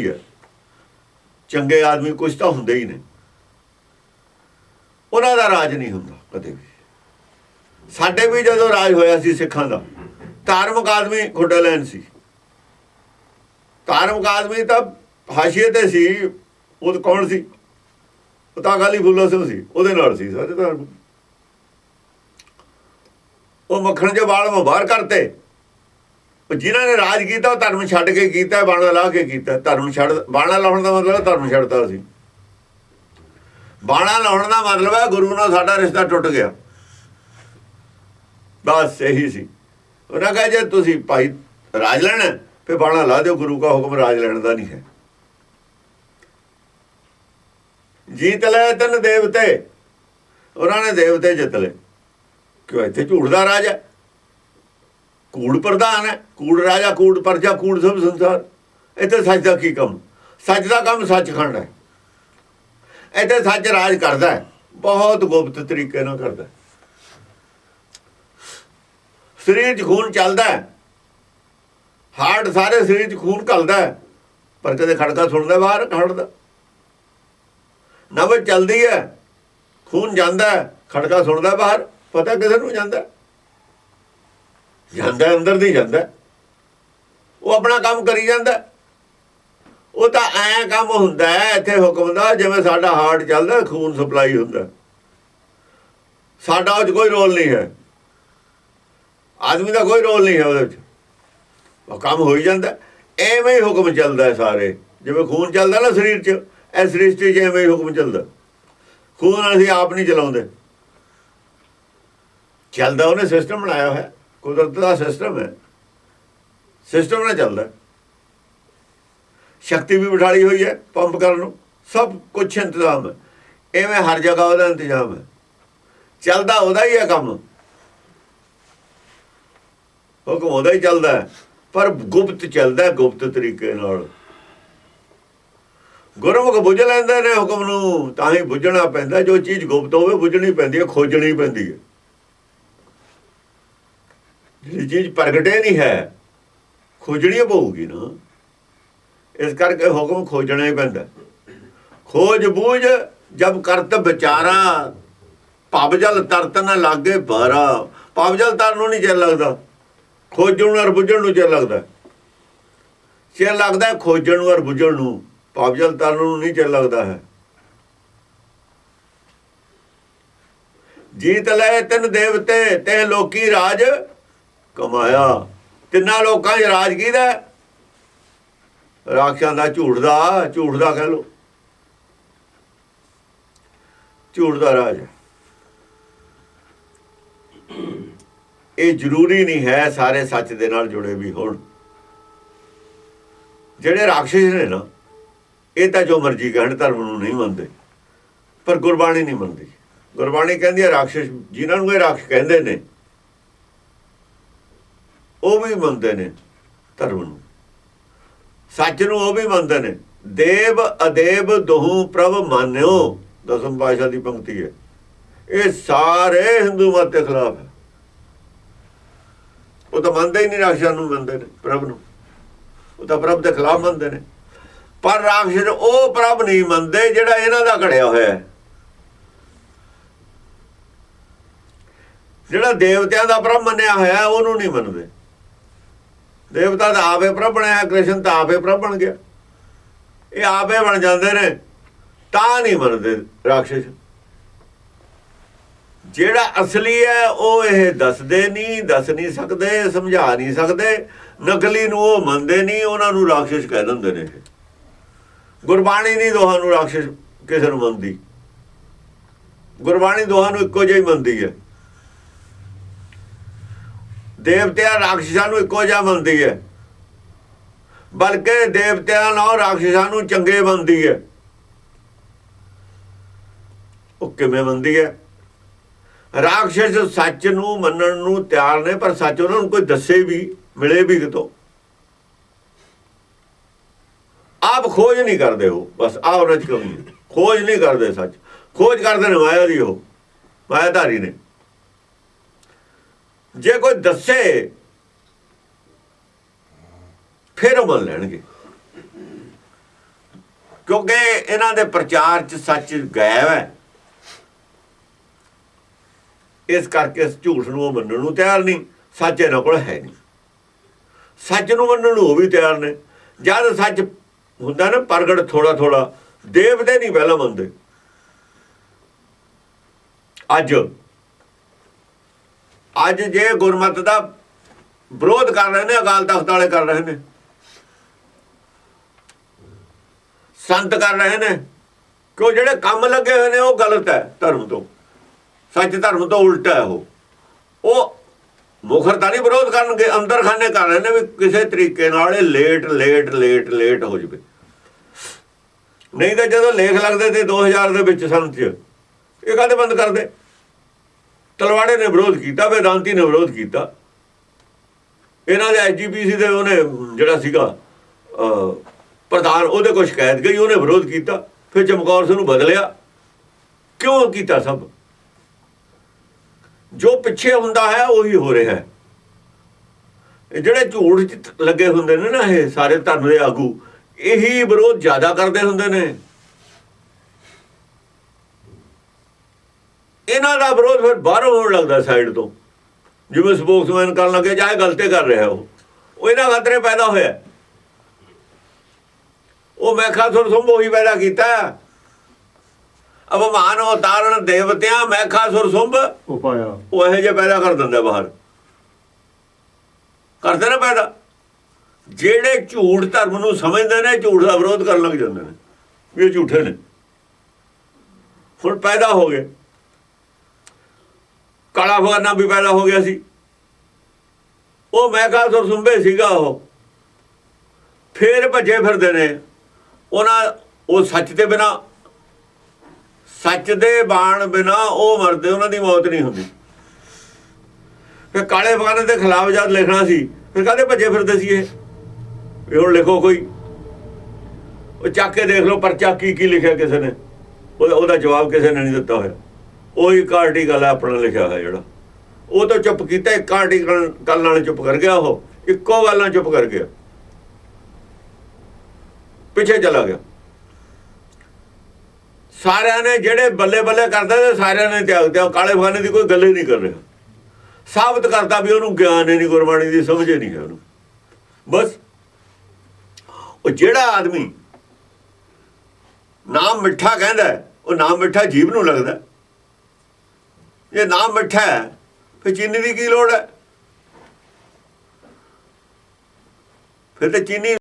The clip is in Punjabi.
ਹੈ। ਚੰਗੇ ਆਦਮੀ ਕੁਝ ਤਾਂ ਹੁੰਦੇ ਹੀ ਨੇ। ਉਹਨਾਂ ਦਾ ਰਾਜ ਨਹੀਂ ਹੁੰਦਾ ਕਦੇ ਵੀ। ਸਾਡੇ ਵੀ ਜਦੋਂ ਰਾਜ ਹੋਇਆ ਸੀ ਸਿੱਖਾਂ ਦਾ, ਧਾਰਮਿਕ ਆਦਮੀ ਖੁੱਡਾ ਲੈਣ ਸੀ। ਧਾਰਮਿਕ ਆਦਮੀ ਤਾਂ ਹਾਸ਼ੀਏ ਤੇ ਸੀ, ਉਹ ਕੌਣ ਸੀ? ਉਹ ਤਾਂ ਖਾਲੀ ਫੁੱਲਾ ਸਿੰਘ ਸੀ, ਉਹਦੇ ਨਾਲ ਸੀ ਸਾਰੇ ਧਾਰਮਿਕ। ਉਹ ਮੱਖਣ ਦੇ ਵਾਲ ਨੂੰ ਬਾਹਰ ਕਰਤੇ। ਜਿਨ੍ਹਾਂ ਨੇ ਰਾਜ ਕੀਤਾ ਉਹ ਧਰਮ ਛੱਡ ਕੇ ਕੀਤਾ ਬਾਣਾ ਲਾ ਕੇ ਕੀਤਾ। ਧਰਮ ਛੱਡ ਬਾਣਾ ਲਾਉਣ ਦਾ ਮਤਲਬ ਧਰਮ ਛੱਡਤਾ ਸੀ। ਬਾਣਾ ਲਾਉਣ ਦਾ ਮਤਲਬ ਹੈ ਗੁਰੂ ਨਾਲ ਸਾਡਾ ਰਿਸ਼ਤਾ ਟੁੱਟ ਗਿਆ। ਬਸ ਇਹੀ ਸੀ। ਉਹਨਾਂ ਕਹੇ ਜੇ ਤੁਸੀਂ ਭਾਈ ਰਾਜ ਲੈਣਾ ਹੈ, ਬਾਣਾ ਲਾ ਦਿਓ ਗੁਰੂ ਦਾ ਹੁਕਮ ਰਾਜ ਲੈਣ ਦਾ ਨਹੀਂ ਹੈ। ਜੀਤ ਲੈ ਤਨ ਦੇਵਤੇ। ਉਹਨਾਂ ਨੇ ਦੇਵਤੇ ਜਿੱਤ ਲਏ। ਕਿਉਂ? ਇੱਥੇ ਝੂਠ ਦਾ ਰਾਜ ਹੈ। ਕੂੜ ਪ੍ਰਧਾਨ ਹੈ, ਕੂੜ ਰਾਜਾ, ਕੂੜ ਪਰਜਾ, ਕੂੜ ਸਭ ਸੰਸਾਰ। ਇੱਥੇ ਸੱਚ ਦਾ ਕੀ ਕੰਮ? ਸੱਚ ਦਾ ਕੰਮ ਸੱਚਖੰਡ ਹੈ। ਇੱਥੇ ਸੱਚ ਰਾਜ ਕਰਦਾ ਹੈ। ਬਹੁਤ ਗੁਪਤ ਤਰੀਕੇ ਨਾਲ ਕਰਦਾ ਸਰੀਰ 'ਚ ਖੂਨ ਚੱਲਦਾ ਹੈ। ਹਾਰਟ ਸਾਰੇ ਸਰੀਰ 'ਚ ਖੂਨ ਘਲਦਾ ਹੈ। ਪਰ ਕਦੇ ਖੜਕਾ ਸੁਣਦਾ ਬਾਹਰ ਖੜਦਾ ਨਬਜ਼ ਚੱਲਦੀ ਹੈ। ਖੂਨ ਜਾਂਦਾ ਖੜਕਾ ਸੁਣਦਾ ਬਾਹਰ, ਪਤਾ ਕਿਸੇ ਨੂੰ ਜਾਂਦਾ ਜਾਂਦਾ, ਅੰਦਰ ਨਹੀਂ ਜਾਂਦਾ। ਉਹ ਆਪਣਾ ਕੰਮ ਕਰੀ ਜਾਂਦਾ। ਉਹ ਤਾਂ ਐ ਕੰਮ ਹੁੰਦਾ ਇੱਥੇ ਹੁਕਮ ਦਾ ਜਿਵੇਂ ਸਾਡਾ ਹਾਰਟ ਚੱਲਦਾ, ਖੂਨ ਸਪਲਾਈ ਹੁੰਦਾ। ਸਾਡਾ ਉਹ 'ਚ ਕੋਈ ਰੋਲ ਨਹੀਂ ਹੈ। ਆਦਮੀ ਦਾ ਕੋਈ ਰੋਲ ਨਹੀਂ ਹੈ ਉਹਦੇ ਵਿੱਚ ਉਹ ਕੰਮ ਹੋ ਹੀ ਜਾਂਦਾ। ਐਵੇਂ ਹੀ ਹੁਕਮ ਚੱਲਦਾ ਹੈ ਸਾਰੇ। ਜਿਵੇਂ ਖੂਨ ਚੱਲਦਾ ਨਾ ਸਰੀਰ 'ਚ ਐ ਸ੍ਰਿਸ਼ਟੀ 'ਚ ਐਵੇਂ ਹੀ ਹੁਕਮ ਚੱਲਦਾ। ਖੂਨ ਅਸੀਂ ਆਪ ਨਹੀਂ ਚਲਾਉਂਦੇ। ਚੱਲਦਾ ਉਹਨੇ ਸਿਸਟਮ ਬਣਾਇਆ ਹੋਇਆ। ਕੁਦਰਤ ਦਾ ਸਿਸਟਮ ਹੈ। ਸਿਸਟਮ ਨਾਲ ਚੱਲਦਾ। ਸ਼ਕਤੀ ਵੀ ਬਿਠਾਲੀ ਹੋਈ ਹੈ ਪੰਪ ਕਰਨ ਨੂੰ। ਸਭ ਕੁਝ ਇੰਤਜ਼ਾਮ ਹੈ। ਐਵੇਂ ਹਰ ਜਗ੍ਹਾ ਉਹਦਾ ਇੰਤਜ਼ਾਮ ਹੈ। ਚੱਲਦਾ ਉਹਦਾ ਹੀ ਹੈ ਕੰਮ। ਹੁਕਮ ਉਹਦਾ ਹੀ ਚੱਲਦਾ ਹੈ। ਪਰ ਗੁਪਤ ਚੱਲਦਾ ਗੁਪਤ ਤਰੀਕੇ ਨਾਲ। ਗੁਰਮੁਖ ਬੁੱਝ ਲੈਂਦੇ ਨੇ ਹੁਕਮ ਨੂੰ, ਤਾਂ ਹੀ ਬੁੱਝਣਾ ਪੈਂਦਾ। ਜੋ ਚੀਜ਼ ਗੁਪਤ ਹੋਵੇ ਬੁੱਝਣੀ ਪੈਂਦੀ ਹੈ, ਖੋਜਣੀ ਪੈਂਦੀ ਹੈ। ਜਿਹੜੀ ਚੀਜ਼ ਪ੍ਰਗਟੇ ਨਹੀਂ ਹੈ, ਖੋਜਣੀ ਪਊਗੀ ਨਾ। ਇਸ ਕਰਕੇ ਹੁਕਮ ਖੋਜਣਾ ਹੀ ਪੈਂਦਾ। ਖੋਜ ਬੂਝ, ਜਬ ਕਰਤ ਵਿਚਾਰਾ, ਭਵ ਜਲ ਤਰਤ ਨਾ ਲਾਗੇ ਬਾਰਾ। ਭਵ ਜਲ ਤਰਨ ਨੂੰ ਨਹੀਂ ਚਿਰ ਲੱਗਦਾ। ਖੋਜਣ ਨੂੰ ਔਰ ਬੁੱਝਣ ਨੂੰ ਚਿਰ ਲੱਗਦਾ। ਚਿਰ ਲੱਗਦਾ ਖੋਜਣ ਨੂੰ ਔਰ ਬੁੱਝਣ ਨੂੰ। ਭਵ ਜਲ ਤਰਨ ਨੂੰ ਨਹੀਂ ਚਿਰ ਲੱਗਦਾ ਹੈ। ਜੀਤ ਲੈ ਤਿੰਨ ਦੇਵਤੇ ਤੇ ਲੋਕੀ ਰਾਜ। ਕਮਾਇਆ। ਤਿੰਨਾਂ ਲੋਕਾਂ 'ਚ ਰਾਜ ਕਿਹਦਾ ਰਾਖਸ਼ਾਂ ਦਾ ਝੂਠ ਦਾ ਝੂਠ ਦਾ ਕਹਿ ਲੋ ਝੂਠ ਦਾ ਰਾਜ ਇਹ ਜ਼ਰੂਰੀ ਨਹੀਂ ਹੈ ਸਾਰੇ ਸੱਚ ਦੇ ਨਾਲ ਜੁੜੇ ਵੀ ਹੋਣ। ਜਿਹੜੇ ਰਾਖਸ਼ ਨੇ ਨਾ, ਇਹ ਤਾਂ ਜੋ ਮਰਜ਼ੀ ਕਹਿਣ, ਧਰਮ ਨੂੰ ਨਹੀਂ ਮੰਨਦੇ। ਪਰ ਗੁਰਬਾਣੀ ਨਹੀਂ ਮੰਨਦੀ। ਗੁਰਬਾਣੀ ਕਹਿੰਦੀ ਹੈ ਰਾਖਸ਼, ਜਿਨ੍ਹਾਂ ਨੂੰ ਇਹ ਰਾਖਸ਼ ਕਹਿੰਦੇ ਨੇ ਉਹ ਵੀ ਮੰਨਦੇ ਨੇ ਧਰਮ ਨੂੰ। ਸੱਚ ਨੂੰ ਉਹ ਵੀ ਮੰਨਦੇ ਨੇ। ਦੇਵ ਅਦੇਵ ਦੋਹੂ ਪ੍ਰਭ ਮੰਨਿਓ, ਦਸਮ ਪਾਸ਼ਾ ਦੀ ਪੰਕਤੀ ਹੈ। ਇਹ ਸਾਰੇ ਹਿੰਦੂ ਮਤ ਦੇ ਖਿਲਾਫ ਹੈ। ਉਹ ਤਾਂ ਮੰਨਦੇ ਹੀ ਨਹੀਂ ਰਾਖਸ਼ਾਂ ਨੂੰ, ਮੰਨਦੇ ਨੇ ਪ੍ਰਭ ਨੂੰ। ਉਹ ਤਾਂ ਪ੍ਰਭ ਦੇ ਖਿਲਾਫ ਮੰਨਦੇ ਨੇ। ਪਰ ਰਾਖਸ਼ ਉਹ ਪ੍ਰਭ ਨਹੀਂ ਮੰਨਦੇ ਜਿਹੜਾ ਇਹਨਾਂ ਦਾ ਘੜਿਆ ਹੋਇਆ ਹੈ। ਜਿਹੜਾ ਦੇਵਤਿਆਂ ਦਾ ਪ੍ਰਭ ਮੰਨਿਆ ਹੋਇਆ, ਉਹਨੂੰ ਨਹੀਂ ਮੰਨਦੇ। ਦੇਵਤਾ ਤਾਂ ਆਪੇ ਪ੍ਰਭ ਬਣਿਆ, ਕ੍ਰਿਸ਼ਨ ਤਾਂ ਆਪੇ ਪ੍ਰਭ ਬਣ ਗਿਆ। ਇਹ ਆਪੇ ਬਣ ਜਾਂਦੇ ਨੇ, ਤਾਂ ਨਹੀਂ ਮੰਨਦੇ ਰਾਖਸ਼ ਜਿਹੜਾ ਅਸਲੀ ਹੈ, ਉਹ ਇਹ ਦੱਸਦੇ ਨਹੀਂ, ਦੱਸ ਨਹੀਂ ਸਕਦੇ, ਸਮਝਾ ਨਹੀਂ ਸਕਦੇ, ਨਕਲੀ ਨੂੰ ਉਹ ਮੰਨਦੇ ਨਹੀਂ, ਉਹਨਾਂ ਨੂੰ ਰਾਖਸ਼ ਕਹਿ ਦਿੰਦੇ ਨੇ ਇਹ। ਗੁਰਬਾਣੀ ਨਹੀਂ ਦੋਹਾਂ ਨੂੰ ਰਾਖਸ਼ ਕਿਸੇ ਨੂੰ ਮੰਨਦੀ। ਗੁਰਬਾਣੀ ਦੋਹਾਂ ਨੂੰ ਇੱਕੋ ਜਿਹੀ ਮੰਨਦੀ ਹੈ। ਦੇਵਤਿਆਂ ਰਾਖਸ਼ਾਂ ਨੂੰ ਇੱਕੋ ਜਿਹਾ ਮੰਨਦੀ ਹੈ। ਬਲਕਿ ਦੇਵਤਿਆਂ ਨਾਲ ਰਾਖਸ਼ਾਂ ਨੂੰ ਚੰਗੇ ਮੰਨਦੀ ਹੈ। ਉਹ ਕਿਵੇਂ ਮੰਨਦੀ ਹੈ? ਰਾਖਸ਼ ਸੱਚ ਨੂੰ ਮੰਨਣ ਨੂੰ ਤਿਆਰ ਨੇ, ਪਰ ਸੱਚ ਉਹਨਾਂ ਨੂੰ ਕੋਈ ਦੱਸੇ ਵੀ, ਮਿਲੇ ਵੀ ਕਿਤੋਂ। ਆਪ ਖੋਜ ਨਹੀਂ ਕਰਦੇ ਹੋ ਬਸ ਆ ਉਹਨਾਂ ਚ ਕਮੀ ਖੋਜ ਨਹੀਂ ਕਰਦੇ ਸੱਚ। ਖੋਜ ਕਰਦੇ ਨੇ ਮਾਇਆ ਦੀ ਉਹ, ਮਾਇਆਧਾਰੀ ਨੇ। ਜੇ ਕੋਈ ਦੱਸੇ, ਫਿਰ ਉਹ ਮੰਨ ਲੈਣਗੇ। ਕਿਉਂਕਿ ਇਹਨਾਂ ਦੇ ਪ੍ਰਚਾਰ 'ਚ ਸੱਚ ਗਾਇਬ ਹੈ। ਇਸ ਕਰਕੇ ਇਸ ਝੂਠ ਨੂੰ ਉਹ ਮੰਨਣ ਨੂੰ ਤਿਆਰ ਨਹੀਂ, ਸੱਚ ਇਹਨਾਂ ਕੋਲ ਹੈ ਨਹੀਂ। ਸੱਚ ਨੂੰ ਮੰਨਣ ਨੂੰ ਉਹ ਵੀ ਤਿਆਰ ਨੇ। ਜਦ ਸੱਚ ਹੁੰਦਾ ਨਾ, ਪ੍ਰਗਟ ਥੋੜਾ ਥੋੜਾ ਦੇਵਤੇ ਨਹੀਂ ਪਹਿਲਾਂ ਮੰਨਦੇ। ਅੱਜ ਅੱਜ ਜੇ ਗੁਰਮਤ ਦਾ ਵਿਰੋਧ ਕਰ ਰਹੇ ਨੇ, ਅਕਾਲ ਤਖਤ ਵਾਲੇ ਕਰ ਰਹੇ ਨੇ, ਸੰਤ ਕਰ ਰਹੇ ਨੇ ਕਿ ਉਹ ਜਿਹੜੇ ਕੰਮ ਲੱਗੇ ਹੋਏ ਨੇ ਉਹ ਗਲਤ ਹੈ ਧਰਮ ਤੋਂ। ਸੱਚ ਧਰਮ ਤੋਂ ਉਲਟਾ ਹੈ ਉਹ। ਉਹ ਮੁਖਰ ਤਾਂ ਨਹੀਂ ਵਿਰੋਧ ਕਰਨਗੇ ਅੰਦਰ ਖਾਨੇ ਕਰ ਰਹੇ ਨੇ ਵੀ ਕਿਸੇ ਤਰੀਕੇ ਨਾਲ ਇਹ ਲੇਟ ਲੇਟ ਲੇਟ ਲੇਟ ਹੋ ਜਵੇ। ਨਹੀਂ ਤਾਂ ਜਦੋਂ ਲੇਖ ਲੱਗਦੇ ਤੇ 2000 ਦੇ ਵਿੱਚ ਸੰਤ ਚ, ਇਹ ਕਾਹਦੇ ਬੰਦ ਕਰਦੇ? ਤਲਵਾੜੇ ਨੇ ਵਿਰੋਧ ਕੀਤਾ, ਵੇਦਾਂਤੀ ਨੇ ਵਿਰੋਧ ਕੀਤਾ। ਇਹਨਾਂ ਦੇ ਐਜੀਪੀਸੀ ਦੇ ਉਹਨੇ ਜਿਹੜਾ ਸੀਗਾ ਪ੍ਰਧਾਨ, ਉਹਦੇ ਕੋਲ ਸ਼ਿਕਾਇਤ ਗਈ, ਉਹਨੇ ਵਿਰੋਧ ਕੀਤਾ, ਫਿਰ ਚਮਕੌਰ ਸਿੰਘ ਨੂੰ ਬਦਲਿਆ। ਕਿਉਂ ਕੀਤਾ ਸਭ? ਜੋ ਪਿੱਛੇ ਹੁੰਦਾ ਹੈ, ਉਹੀ ਹੋ ਰਿਹਾ ਹੈ। ਜਿਹੜੇ ਝੂਠ ਚ ਲੱਗੇ ਹੁੰਦੇ ਨੇ ਨਾ, ਇਹ ਸਾਰੇ ਧਰਮ ਦੇ ਆਗੂ, ਇਹੀ ਵਿਰੋਧ ਜ਼ਿਆਦਾ ਕਰਦੇ ਹੁੰਦੇ ਨੇ। ਇਹਨਾਂ ਦਾ ਵਿਰੋਧ ਫਿਰ ਬਾਹਰੋਂ ਹੋਣ ਲੱਗਦਾ ਸਾਈਡ ਤੋਂ। ਜਿਵੇਂ ਸਪੋਕਸਮੈਨ ਕਰਨ ਲੱਗੇ ਚਾਹੇ ਗਲਤੇ ਕਰ ਰਿਹਾ ਉਹ। ਉਹ ਇਹਨਾਂ ਖਤਰੇ ਪੈਦਾ ਹੋਇਆ। ਉਹ ਮੈਖਾ ਸੁਰ ਸੁੰਭ ਉਹੀ ਪੈਦਾ ਕੀਤਾ। ਅਪਮਾਨ ਉਤਾਰਨ ਦੇਵਤਿਆਂ ਮੈਖਾ ਸੁਰ ਸੁੰਭ ਉਪਾਇਆ ਉਹ ਇਹੋ ਜਿਹਾ ਪੈਦਾ ਕਰ ਦਿੰਦਾ ਬਾਹਰ। ਕਰਦੇ ਨਾ ਪੈਦਾ। ਜਿਹੜੇ ਝੂਠ ਧਰਮ ਨੂੰ ਸਮਝਦੇ ਨੇ ਝੂਠ ਦਾ ਵਿਰੋਧ ਕਰਨ ਲੱਗ ਜਾਂਦੇ ਨੇ। ਵੀ ਇਹ ਝੂਠੇ ਨੇ। ਹੁਣ ਪੈਦਾ ਹੋ ਗਏ। ਕਾਲਾ ਫਗਾਨਾ ਵੀ ਪੈਦਾ ਹੋ ਗਿਆ ਸੀ। ਉਹ ਮੈਂ ਕਹਾ ਸੁਰ ਸੁੰਬੇ ਸੀਗਾ ਉਹ। ਫੇਰ ਭੱਜੇ ਫਿਰਦੇ ਨੇ। ਉਹਨਾਂ, ਉਹ ਸੱਚ ਦੇ ਬਿਨਾ, ਸੱਚ ਦੇ ਬਾਣ ਬਿਨਾ ਉਹ ਮਰਦੇ, ਉਹਨਾਂ ਦੀ ਮੌਤ ਨਹੀਂ ਹੁੰਦੀ। ਫਿਰ ਕਾਲੇ ਫਗਾਨੇ ਦੇ ਖਿਲਾਫ ਜਦ ਲਿਖਣਾ ਸੀ, ਫਿਰ ਕਾਹਦੇ ਭੱਜੇ ਫਿਰਦੇ ਸੀ ਇਹ? ਵੀ ਹੁਣ ਲਿਖੋ ਕੋਈ। ਉਹ ਚੱਕ ਕੇ ਦੇਖ ਲਓ, ਪਰਚਾ ਕੀ ਕੀ ਲਿਖਿਆ ਕਿਸੇ ਨੇ। ਉਹਦਾ ਜਵਾਬ ਕਿਸੇ ਨੇ ਨਹੀਂ ਦਿੱਤਾ ਹੋਇਆ। ਉਹੀ ਇੱਕ ਆਰਟੀਕਲ ਹੈ ਆਪਣਾ ਲਿਖਿਆ ਹੋਇਆ ਜਿਹੜਾ। ਉਹ ਤਾਂ ਚੁੱਪ ਕੀਤਾ, ਇੱਕ ਆਰਟੀਕਲ ਗੱਲ ਨਾਲ ਚੁੱਪ ਕਰ ਗਿਆ ਉਹ। ਇੱਕੋ ਗੱਲ ਨਾਲ ਚੁੱਪ ਕਰ ਗਿਆ। ਪਿੱਛੇ ਚਲਾ ਗਿਆ। ਸਾਰਿਆਂ ਨੇ ਜਿਹੜੇ ਬੱਲੇ ਬੱਲੇ ਕਰਦੇ ਨੇ, ਸਾਰਿਆਂ ਨੇ ਤਿਆਗ ਦਿਆ ਕਾਲੇ ਫਾਨੇ ਦੀ ਕੋਈ ਗੱਲ ਹੀ ਨਹੀਂ ਕਰ ਰਿਹਾ। ਸਾਬਤ ਕਰਦਾ ਵੀ ਉਹਨੂੰ ਗਿਆਨ ਹੀ ਨਹੀਂ, ਗੁਰਬਾਣੀ ਦੀ ਸਮਝ ਹੀ ਨਹੀਂ ਹੈ ਉਹਨੂੰ। ਬਸ। ਉਹ ਜਿਹੜਾ ਆਦਮੀ ਨਾਮ ਮਿੱਠਾ ਕਹਿੰਦਾ, ਉਹ ਨਾਮ ਮਿੱਠਾ ਜੀਵ ਨੂੰ ਲੱਗਦਾ। ਹੈ। ਜੇ ਨਾਮ ਮਿੱਠਾ ਹੈ ਫਿਰ ਚੀਨੀ ਦੀ ਕੀ ਲੋੜ ਹੈ ਫਿਰ ਤੇ ਚੀਨੀ